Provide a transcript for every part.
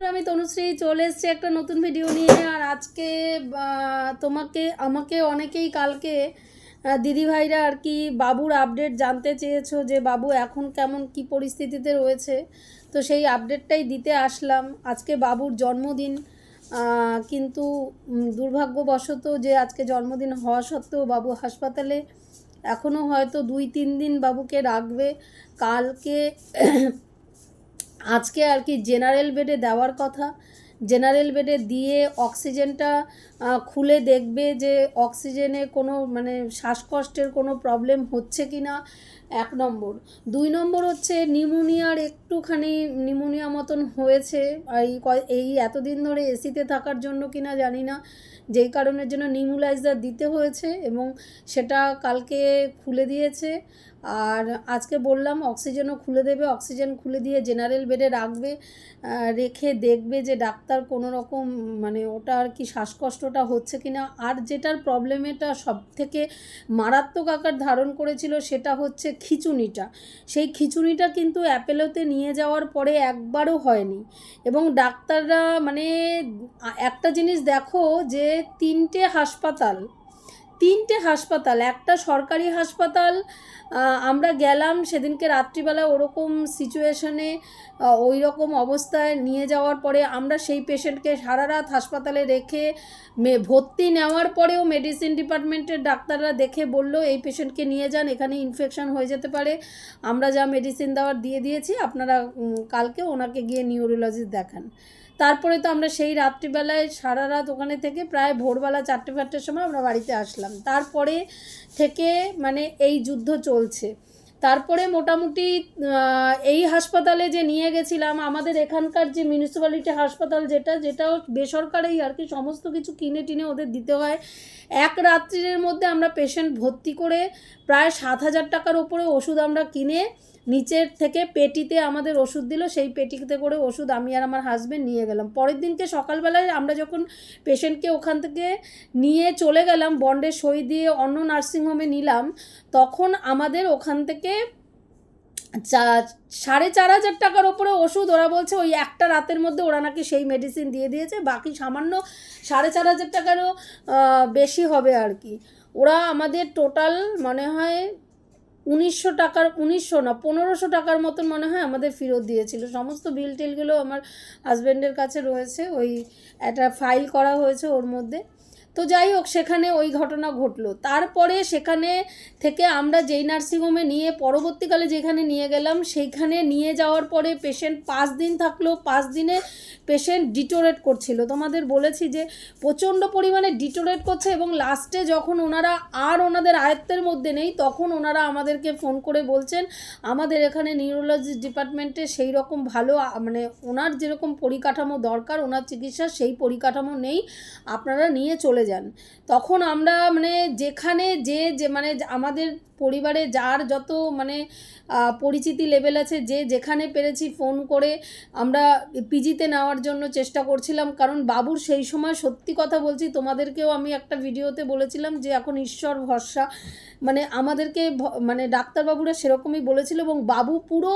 আমি তনুশ্রী চলে এসেছি একটা নতুন ভিডিও নিয়ে। আর আজকে তোমাকে, আমাকে অনেকেই কালকে দিদিভাইরা আর কি বাবুর আপডেট জানতে চেয়েছো যে বাবু এখন কেমন, কি পরিস্থিতিতে রয়েছে। তো সেই আপডেটটাই দিতে আসলাম। আজকে বাবুর জন্মদিন কিন্তু দুর্ভাগ্যবশত যে আজকে জন্মদিন হওয়া সত্ত্বেও বাবু হাসপাতালে এখনও হয়তো দুই, তিন দিন বাবুকে রাখবে। কালকে আজকে আর কি জেনারেল বেডে দেওয়ার কথা। জেনারেল বেডে দিয়ে অক্সিজেনটা খুলে দেখবে যে অক্সিজেনে কোনো মানে শ্বাসকষ্টের কোনো প্রবলেম হচ্ছে কি না এক নম্বর। দুই নম্বর হচ্ছে নিউমোনিয়ার একটুখানি নিউমোনিয়া মতন হয়েছে। এই এই এতদিন ধরে এসিতে থাকার জন্য কি না জানি না। যেই কারণের জন্য নিউমুলাইজার দিতে হয়েছে এবং সেটা কালকে খুলে দিয়েছে। আর আজকে বললাম অক্সিজেনও খুলে দেবে, অক্সিজেন খুলে দিয়ে জেনারেল বেডে রাখবে রেখে দেখবে যে ডাক্তার কোনো রকম মানে ওটা আর কি শ্বাসকষ্টটা হচ্ছে কি না আর যেটার প্রবলেমেটা সব থেকে মারাত্মক আকার ধারণ করেছিল সেটা হচ্ছে খিচুনিটা সেই খিচুনিটা কিন্তু অ্যাপেলোতে নিয়ে যাওয়ার পরে একবারও হয়নি। এবং ডাক্তাররা মানে একটা জিনিস দেখো যে তিনটে হাসপাতাল তিনটে হাসপাতাল, একটা সরকারি হাসপাতাল আমরা গেলাম সেদিনকে রাত্রিবেলা ওরকম সিচুয়েশনে ওই রকম অবস্থায় নিয়ে যাওয়ার পরে আমরা সেই পেশেন্টকে সারা রাত হাসপাতালে রেখে মে- ভর্তি নেওয়ার পরেও মেডিসিন ডিপার্টমেন্টের ডাক্তাররা দেখে বলল, এই পেশেন্টকে নিয়ে যান, এখানে ইনফেকশন হয়ে যেতে পারে। আমরা যা মেডিসিন দেওয়ার দিয়ে দিয়েছি, আপনারা কালকে ওনাকে গিয়ে নিউরোলজিস্ট দেখান। তারপরে তো আমরা সেই রাত্রিবেলায় সারা রাত ওখানে থেকে প্রায় ভোরবেলা চারটে ফারটের সময় আমরা বাড়িতে আসলাম। তারপরে থেকে মানে এই যুদ্ধ চলছে। তারপরে মোটামুটি এই হাসপাতালে যে নিয়ে গেছিলাম, আমাদের এখানকার যে মিউনিসিপ্যালিটি হাসপাতাল যেটা, যেটাও বেসরকারি আর কি সমস্ত কিছু কিনে টিনে ওদের দিতে হয়। এক রাত্রির মধ্যে আমরা পেশেন্ট ভর্তি করে প্রায় সাত হাজার টাকার ওপরে ওষুধ আমরা কিনে নিচের থেকে পেটিতে আমাদের ওষুধ দিল, সেই পেটিতে করে ওষুধ আমি আর আমার হাজবেন্ড নিয়ে গেলাম। পরের দিনকে সকালবেলায় আমরা যখন পেশেন্টকে ওখান থেকে নিয়ে চলে গেলাম, বন্ডে সই দিয়ে অন্য নার্সিংহোমে নিলাম, তখন আমাদের ওখান থেকে সাড়ে চার হাজার টাকার ওপরে ওষুধ, ওরা বলছে ওই একটা রাতের মধ্যে ওরা নাকি সেই মেডিসিন দিয়ে দিয়েছে, বাকি সামান্য সাড়ে চার হাজার টাকারও বেশি হবে আর কি। ওরা আমাদের টোটাল মনে হয় উনিশশো টাকার, উনিশশো না, পনেরোশো টাকার মতন মনে হয় আমাদের ফেরত দিয়েছিল। সমস্ত বিল টিলগুলো আমার হাজব্যান্ডের কাছে রয়েছে। ওই একটা ফাইল করা হয়েছে ওর মধ্যে। তো যাই হোক, সেখানে ওই ঘটনা ঘটলো। তারপরে সেখানে থেকে আমরা যেই নার্সিংহোমে নিয়ে পরবর্তীকালে যেখানে নিয়ে গেলাম, সেইখানে নিয়ে যাওয়ার পরে পেশেন্ট পাঁচ দিন থাকল। পাঁচ দিনে পেশেন্ট ডিটোরেট করছিল। তোমাদের বলেছি যে প্রচণ্ড পরিমাণে ডিটোরেট করছে এবং লাস্টে যখন ওনারা আর ওনাদের আয়ত্তের মধ্যে নেই, তখন ওনারা আমাদেরকে ফোন করে বলছেন, আমাদের এখানে নিউরোলজি ডিপার্টমেন্টে সেই রকম ভালো মানে ওনার যেরকম পরিকাঠামো দরকার, ওনার চিকিৎসা সেই পরিকাঠামো নেই। আপনারা নিয়ে চলে যান। তখন আমরা মানে যেখানে যে যে মানে আমাদের পরিবারে যার যত মানে পরিচিতি লেভেল আছে, যে যেখানে পেরেছি ফোন করে আমরা পিজিতে নেওয়ার জন্য চেষ্টা করছিলাম। কারণ বাবুর সেই সময় সত্যি কথা বলছি, তোমাদেরকেও আমি একটা ভিডিওতে বলেছিলাম যে এখন ঈশ্বর ভরসা। মানে আমাদেরকে মানে ডাক্তারবাবুরা সেরকমই বলেছিল এবং বাবু পুরো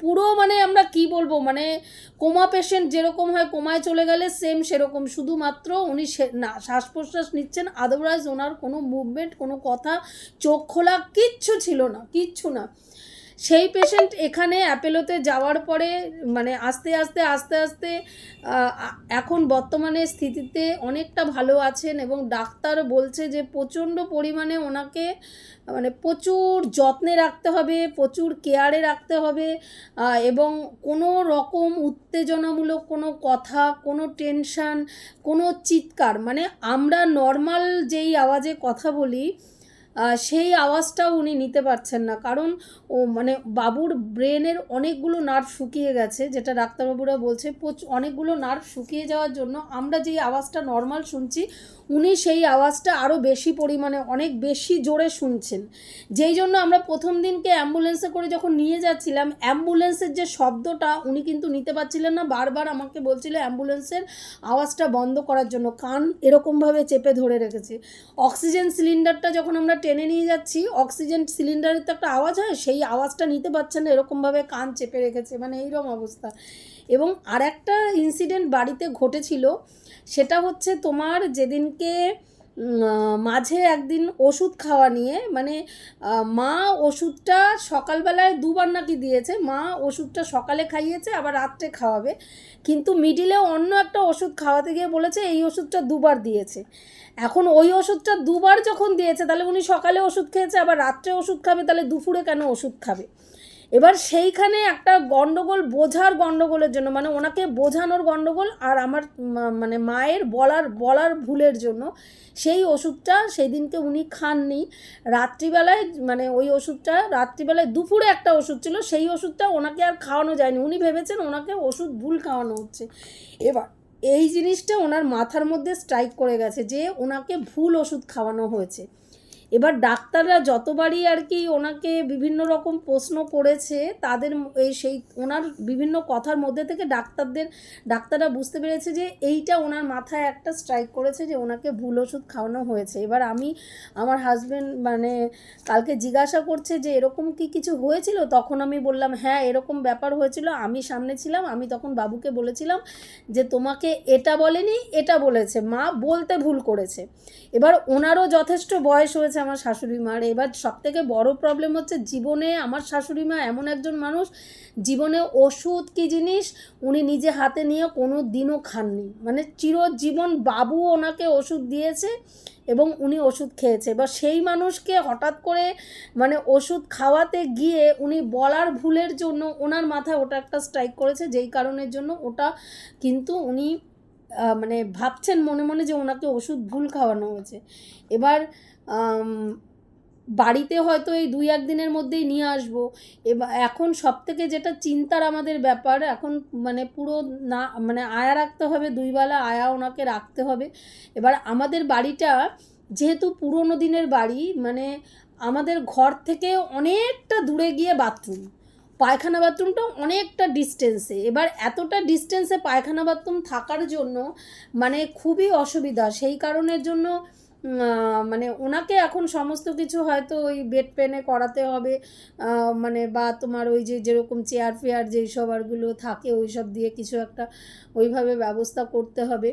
পুরো মানে আমরা কি বলব? মানে কোমা পেশেন্ট যেরকম হয় কোমায় চলে গেলে সেম সেরকম। শুধুমাত্র উনি না শ্বাস প্রশ্বাস নিচ্ছেন আদারওয়াইজ ওনার কোনো মুভমেন্ট কোনো কথা, চোখ খোলা কিচ্ছু ছিল না, কিচ্ছু না। সেই পেশেন্ট এখানে অ্যাপেলোতে যাওয়ার পরে মানে আস্তে আস্তে আস্তে আস্তে এখন বর্তমানে স্থিতিতে অনেকটা ভালো আছেন এবং ডাক্তার বলছে যে প্রচণ্ড পরিমাণে ওনাকে মানে প্রচুর যত্নে রাখতে হবে, প্রচুর কেয়ারে রাখতে হবে এবং কোনো রকম উত্তেজনামূলক কোনো কথা, কোনো টেনশান কোনো চিৎকার মানে আমরা নর্মাল যেই আওয়াজে কথা বলি সেই আওয়াজটাও উনি নিতে পারছেন না। কারণ ও মানে বাবুর ব্রেনের অনেকগুলো নার্ভ শুকিয়ে গেছে, যেটা ডাক্তারবাবুরা বলছে অনেকগুলো নার্ভ শুকিয়ে যাওয়ার জন্য আমরা যেই আওয়াজটা নর্মাল শুনছি, উনি সেই আওয়াজটা আরও বেশি পরিমাণে, অনেক বেশি জোরে শুনছেন। যেই জন্য আমরা প্রথম দিনকে অ্যাম্বুলেন্সে করে যখন নিয়ে যাচ্ছিলাম, অ্যাম্বুলেন্সের যে শব্দটা উনি কিন্তু নিতে পারছিলেন না, বারবার আমাকে বলছিল অ্যাম্বুলেন্সের আওয়াজটা বন্ধ করার জন্য, কান এরকমভাবে চেপে ধরে রেখেছে। অক্সিজেন সিলিন্ডারটা যখন আমরা টেনে নিয়ে যাচ্ছি, অক্সিজেন সিলিন্ডারের তো একটা আওয়াজ হয়, সেই আওয়াজটা নিতে পারছে না, এরকমভাবে কান চেপে রেখেছে মানে এইরকম অবস্থা। এবং আর একটা ইনসিডেন্ট বাড়িতে ঘটেছিল, সেটা হচ্ছে তোমার যেদিনকে মাঝে একদিন ওষুধ খাওয়া নিয়ে মানে মা ওষুধটা সকালবেলায় দুবার নাকি দিয়েছে, মা ওষুধটা সকালে খাইয়েছে, আবার রাত্রে খাওয়াবে। কিন্তু মিডিলে অন্য একটা ওষুধ খাওয়াতে গিয়ে বলেছে, এই ওষুধটা দুবার দিয়েছে। এখন ওই ওষুধটা দুবার যখন দিয়েছে, তাহলে উনি সকালে ওষুধ খেয়েছে, আবার রাত্রে ওষুধ খাবে, তাহলে দুপুরে কেন ওষুধ খাবে? এবার সেইখানে একটা গন্ডগোল, বোঝার গন্ডগোলের জন্য মানে ওনাকে বোঝানোর গন্ডগোল আর আমার মানে মায়ের বলার বলার ভুলের জন্য সেই ওষুধটা সেই দিনকে উনি খাননি। রাত্রিবেলায় মানে ওই ওষুধটা রাত্রিবেলায় দুপুরে একটা ওষুধ ছিল, সেই ওষুধটা ওনাকে আর খাওয়ানো যায়নি। উনি ভেবেছেন ওনাকে ওষুধ ভুল খাওয়ানো হচ্ছে। এবার এই জিনিসটা ওনার মাথার মধ্যে স্ট্রাইক করে গেছে যে ওনাকে ভুল ওষুধ খাওয়ানো হয়েছে। এবার ডাক্তাররা যতবারই আর কি ওনাকে বিভিন্ন রকম প্রশ্ন করেছে, তাদের এই সেই ওনার বিভিন্ন কথার মধ্যে থেকে ডাক্তারদের, ডাক্তাররা বুঝতে পেরেছে যে এইটা ওনার মাথায় একটা স্ট্রাইক করেছে যে ওনাকে ভুল ওষুধ খাওয়ানো হয়েছে। এবার আমি আমার হাজব্যান্ড মানে কালকে জিজ্ঞাসা করছে যে এরকম কি কিছু হয়েছিল? তখন আমি বললাম হ্যাঁ এরকম ব্যাপার হয়েছিল। আমি সামনে ছিলাম, আমি তখন বাবুকে বলেছিলাম যে তোমাকে এটা বলেনি, এটা বলেছে। মা বলতে ভুল করেছে। এবার ওনারও যথেষ্ট বয়স হয়েছে আমার শাশুড়ি মার। এবার সব থেকে বড় প্রবলেম হচ্ছে জীবনে আমার শাশুড়ি মা এমন একজন মানুষ, জীবনে ওষুধ কি জিনিস উনি নিজে হাতে নিয়ে কোনো দিনও খাননি। মানে চিরজীবন বাবু ওনাকে ওষুধ দিয়েছে এবং উনি ওষুধ খেয়েছে। এবার সেই মানুষকে হঠাৎ করে মানে ওষুধ খাওয়াতে গিয়ে উনি বলার ভুলের জন্য ওনার মাথায় ওটা একটা স্ট্রাইক করেছে, যেই কারণের জন্য ওটা কিন্তু উনি মানে ভাবছেন মনে মনে যে ওনাকে ওষুধ ভুল খাওয়ানো হয়েছে। এবার বাড়িতে হয়তো এই দুই একদিনের মধ্যেই নিয়ে আসব। এবার এখন সব থেকে যেটা চিন্তার আমাদের ব্যাপার, এখন মানে পুরো না মানে আয়া রাখতে হবে, দুই বেলা আয়া ওনাকে রাখতে হবে। এবার আমাদের বাড়িটা যেহেতু পুরোনো দিনের বাড়ি মানে আমাদের ঘর থেকে অনেকটা দূরে গিয়ে বাথরুম। পায়খানা বাথরুমটা অনেকটা ডিস্টেন্সে এবার এতটা ডিস্টেন্সে পায়খানা বাথরুম থাকার জন্য মানে খুবই অসুবিধা। সেই কারণের জন্য মানে ওনাকে এখন সমস্ত কিছু হয়তো ওই বেড পেনে করাতে হবে মানে বা তোমার ওই যে যেরকম চেয়ার ফেয়ার যেই সব আরগুলো থাকে ওই সব দিয়ে কিছু একটা ওইভাবে ব্যবস্থা করতে হবে।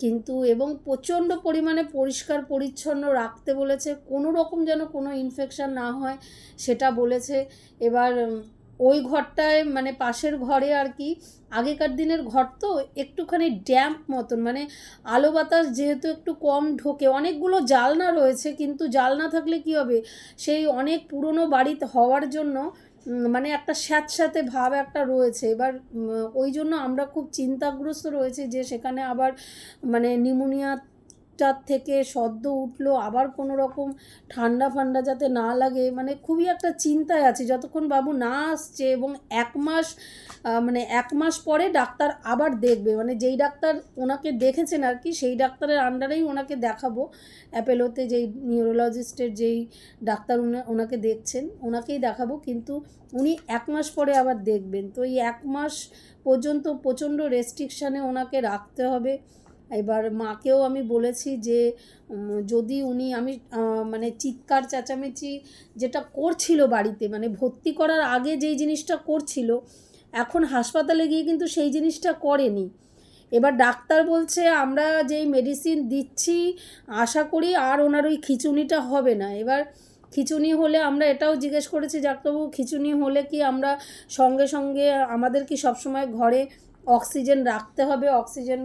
কিন্তু এবং প্রচণ্ড পরিমাণে পরিষ্কার পরিচ্ছন্ন রাখতে বলেছে কোনো রকম যেন কোনো ইনফেকশান না হয় সেটা বলেছে। এবার ওই ঘরটায় মানে পাশের ঘরে আর কি, আগেকার দিনের ঘর তো একটুখানি ড্যাম্প মতন মানে আলো বাতাস যেহেতু একটু কম ঢোকে, অনেকগুলো জালনা রয়েছে, কিন্তু জালনা থাকলে কি হবে? সেই অনেক পুরনো বাড়িতে হওয়ার জন্য মানে একটা স্যাঁতস্যাঁতে ভাব একটা রয়েছে। এবার ওই জন্য আমরা খুব চিন্তাগ্রস্ত রয়েছে যে সেখানে আবার মানে নিউমোনিয়াটার থেকে সদ্য উঠল, আবার কোনো রকম ঠান্ডা ফান্ডা যাতে না লাগে মানে খুবই একটা চিন্তায় আছি। যতক্ষণ বাবু না আসছে এবং এক মাস মানে এক মাস পরে ডাক্তার আবার দেখবে মানে যেই ডাক্তার ওনাকে দেখেছেন আর কি, সেই ডাক্তারের আন্ডারেই ওনাকে দেখাবো। অ্যাপেলোতে যেই নিউরোলজিস্টের যেই ডাক্তার ওনাকে দেখছেন, ওনাকেই দেখাবো, কিন্তু উনি এক মাস পরে আবার দেখবেন। তো এই এক মাস পর্যন্ত প্রচণ্ড রেস্ট্রিকশানে ওনাকে রাখতে হবে। এবার মাকেও আমি বলেছি যে যদি উনি আমি মানে চিৎকার চেঁচামেচি যেটা করছিল বাড়িতে মানে ভর্তি করার আগে যেই জিনিসটা করছিল, এখন হাসপাতালে গিয়ে কিন্তু সেই জিনিসটা করেনি। এবার ডাক্তার বলছে, আমরা যেই মেডিসিন দিচ্ছি, আশা করি আর ওনার ওই খিচুনিটা হবে না। এবার খিচুনি হলে আমরা এটাও জিজ্ঞেস করেছি, ডাক্তারবাবু, খিচুনি হলে কি আমরা সঙ্গে সঙ্গে আমাদের কি সবসময় ঘরে অক্সিজেন রাখতে হবে, অক্সিজেন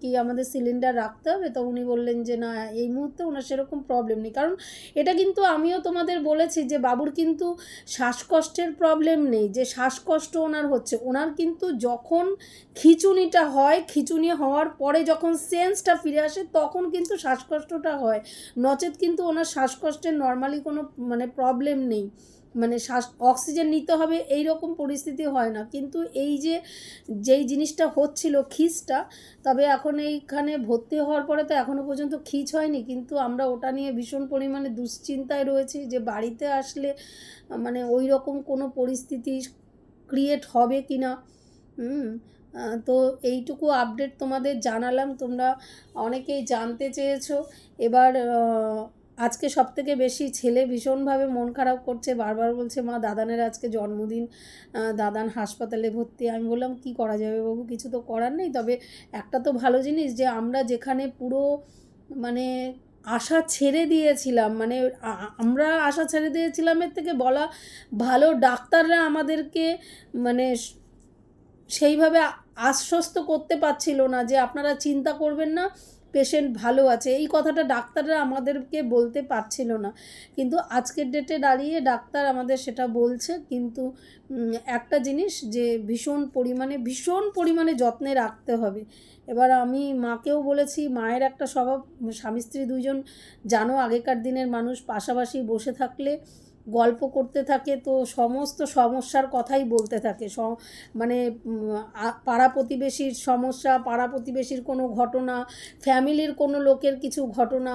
কি আমাদের সিলিন্ডার রাখতে হবে? তো উনি বললেন যে, না, এই মুহূর্তে ওনার সেরকম প্রবলেম নেই। কারণ এটা কিন্তু আমিও তোমাদের বলেছি যে, বাবুর কিন্তু শ্বাসকষ্টের প্রবলেম নেই। যে শ্বাসকষ্ট ওনার হচ্ছে, ওনার কিন্তু যখন খিচুনিটা হয়, খিচুনি হওয়ার পরে যখন সেন্সটা ফিরে আসে, তখন কিন্তু শ্বাসকষ্টটা হয়। নচেত কিন্তু ওনার শ্বাসকষ্টের নর্মালি কোনো মানে প্রবলেম নেই। মানে শ্বাস, অক্সিজেন নিতে হবে এই রকম পরিস্থিতি হয় না। কিন্তু এই যে, যেই জিনিসটা হচ্ছিল খিচটা, তবে এখন এইখানে ভর্তি হওয়ার পরে তো এখনও পর্যন্ত খিচ হয়নি। কিন্তু আমরা ওটা নিয়ে ভীষণ পরিমাণে দুশ্চিন্তায় রয়েছি যে বাড়িতে আসলে মানে ওই রকম কোনো পরিস্থিতি ক্রিয়েট হবে কি না। তো এইটুকু আপডেট তোমাদের জানালাম। তোমরা অনেকেই জানতে চেয়েছো। এবার আজকে সব থেকে বেশি ছেলে ভীষণভাবে মন খারাপ করছে, বারবার বলছে, মা, দাদানের আজকে জন্মদিন দাদান হাসপাতালে ভর্তি। আমি বললাম, কি করা যাবে বাবু? কিছু তো করার নেই। তবে একটা তো ভালো জিনিস যে, আমরা যেখানে পুরো মানে আশা ছেড়ে দিয়েছিলাম মানে আমরা আশা ছেড়ে দিয়েছিলাম, এর থেকে বলা ভালো ডাক্তাররা আমাদেরকে মানে সেইভাবে আশ্বস্ত করতে পারছিল না যে, আপনারা চিন্তা করবেন না পেশেন্ট ভালো আছে। এই কথাটা ডাক্তাররা আমাদেরকে বলতে পারছিল না। কিন্তু আজকের ডেটে দাঁড়িয়ে ডাক্তার আমাদের সেটা বলছে। কিন্তু একটা জিনিস যে ভীষণ পরিমাণে ভীষণ পরিমাণে যত্নে রাখতে হবে। এবার আমি মাকেও বলেছি, মায়ের একটা স্বভাব স্বামী স্ত্রী দুইজন জানো, আগেকার দিনের মানুষ। পাশাপাশি বসে থাকলে গল্প করতে থাকে, তো সমস্ত সমস্যার কথাই বলতে থাকে। মানে পাড়া প্রতিবেশীর সমস্যা পাড়া প্রতিবেশীর কোনো ঘটনা, ফ্যামিলির কোনো লোকের কিছু ঘটনা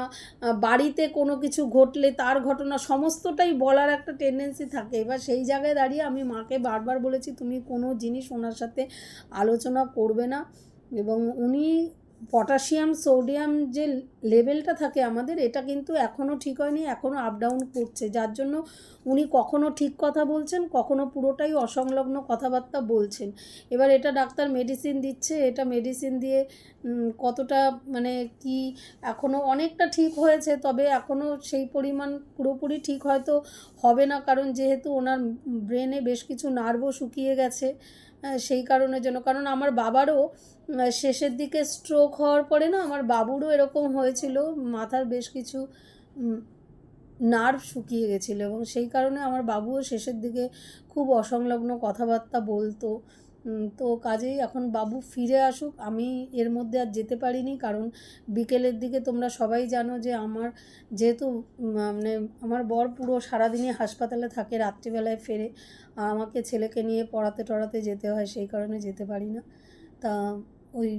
বাড়িতে কোনো কিছু ঘটলে তার ঘটনা, সমস্তটাই বলার একটা টেন্ডেন্সি থাকে। এবার সেই জায়গায় দাঁড়িয়ে আমি মাকে বারবার বলেছি, তুমি কোনো জিনিস ওনার সাথে আলোচনা করবে না। এবং উনি পটাশিয়াম, সোডিয়াম যে লেভেলটা থাকে আমাদের, এটা কিন্তু এখনও ঠিক হয়নি এখনও আপ ডাউন করছে। যার জন্য উনি কখনো ঠিক কথা বলছেন, কখনো পুরোটাই অসংলগ্ন কথাবার্তা বলছেন। এবার এটা ডাক্তার মেডিসিন দিচ্ছে, এটা মেডিসিন দিয়ে কতটা মানে কি এখনও অনেকটা ঠিক হয়েছে, তবে এখনও সেই পরিমাণ পুরোপুরি ঠিক হয়তো হবে না, কারণ যেহেতু ওনার ব্রেনে বেশ কিছু নার্ভও শুকিয়ে গেছে। সেই কারণের জন্য। কারণ আমার বাবারও শেষের দিকে স্ট্রোক হওয়ার পরে না আমার বাবুরও এরকম হয়েছিল, মাথার বেশ কিছু নার্ভ শুকিয়ে গেছিল এবং সেই কারণে আমার বাবুও শেষের দিকে খুব অসংলগ্ন কথাবার্তা বলতো। তো কাজেই এখন বাবু ফিরে আসুক, আমি এর মধ্যে আর যেতে পারিনি। কারণ বিকেলের দিকে তোমরা সবাই জানো যে আমার যেহেতু মানে আমার বর পুরো সারাদিনই হাসপাতালে থাকে, রাত্রিবেলায় ফেরে। আর আমাকে ছেলেকে নিয়ে পড়াতে টড়াতে যেতে হয়, সেই কারণে যেতে পারি না। তা ওই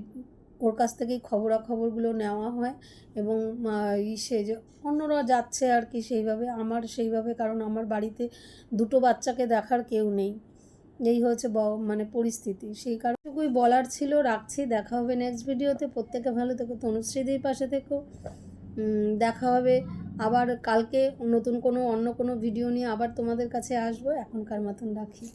ওর কাছ থেকেই খবরাখবরগুলো নেওয়া হয় এবং ইসে যে অন্যরা যাচ্ছে আর কি সেইভাবে, আমার সেইভাবে, কারণ আমার বাড়িতে দুটো বাচ্চাকে দেখার কেউ নেই। এই হচ্ছে মানে পরিস্থিতি। সেই কারণটুকুই বলার ছিল, রাখছি। দেখা হবে নেক্সট ভিডিওতে প্রত্যেকে ভালো থেকো, তনুশ্রীদের পাশে থেকো। দেখা হবে আবার কালকে নতুন কোনো, অন্য কোনো ভিডিও নিয়ে আবার তোমাদের কাছে আসব। এখনকার মতন রাখি।